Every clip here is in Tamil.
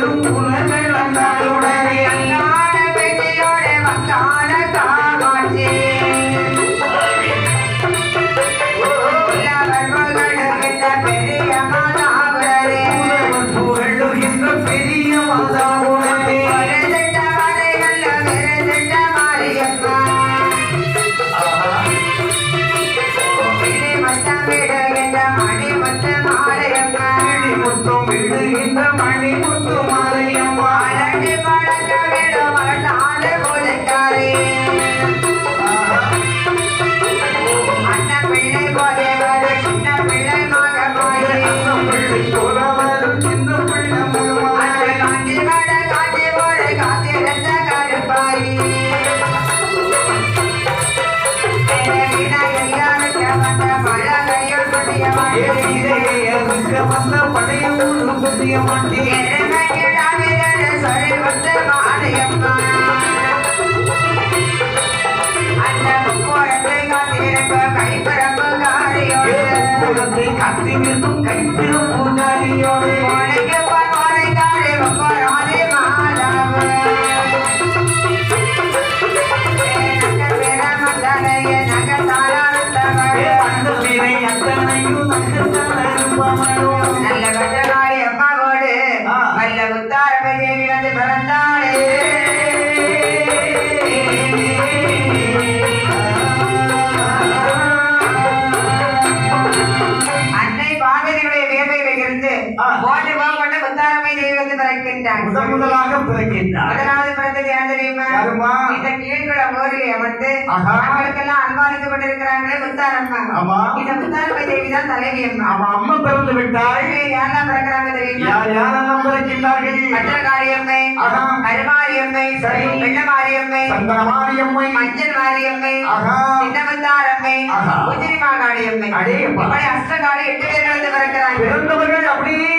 பெரும் புலன முத்தும் விழுகின்ற மணி முத்து மறையம் வாழ வந்த படையூர் புதிய மாட்டி சரி வந்த மாடையம்மா அந்த குழந்தை காத்திருப்ப கைப்பரம்பு காரியோடு குழந்தை காத்திருக்கும் கைப்பிடும் பூஜாரியோடு மயில உத்தார விஜய் அன்னை பாரதியுடைய வேர்வையில் இருந்து போட்டு போகொண்ட உத்தாரமை தேவி வந்து பிறக்கின்றான். முதலாக பிறக்கின்றான் முதலாவது பிறந்தது யார் தெரியுமா? இந்த கீழே அவர்கள் மோதிலே அமர்ந்து அவர்களுக்கெல்லாம் அன்பாளித்துக் கொண்டிருக்கிறாங்களே முத்தாரம்மா இந்த முத்தாரம்மை தேவி தான் தலைவி அம்மா. ஆமா அம்மா பிறந்து அஷ்டகாலி எட்டு பேர் பிறந்தவர்கள் அப்படியே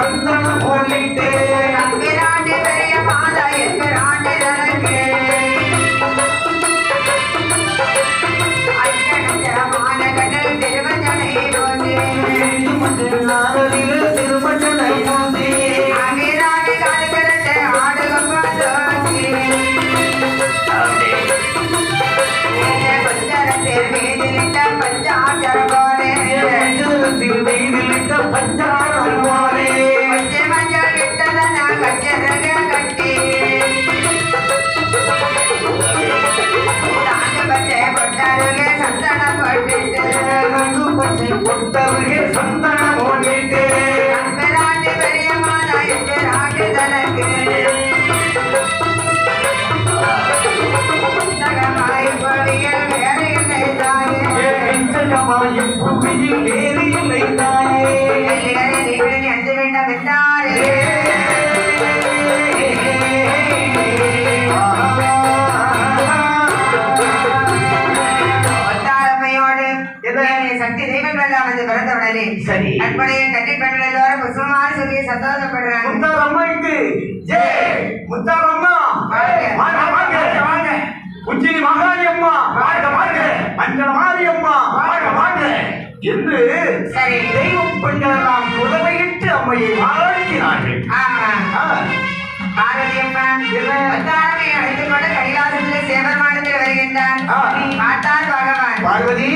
கண்ணா ஒலித்தே தாயும் புவியில் வேறு இல்லை தாயே அஞ்ச வேண்டாம் என்றாரே சக்தி தெய்வங்கள் அமைந்து பிறந்தவுடனே சரி. அன்பனையை கட்டிப்பெண்கள் எல்லாரும் சுமார் சொல்லி சந்தோஷப்படுறாங்க. அம்மாவுக்கு ஜெய். எல்லாம் புதவையிட்டு அம்மையை வாழ்த்தினார்கள் ஆமா ஆ, பார்வதி அம்மா ஒத்தாரமை அழைத்துக் கொண்டு கைலாசத்தில் சேவல் மாடத்தில் பகவான். பார்வதி.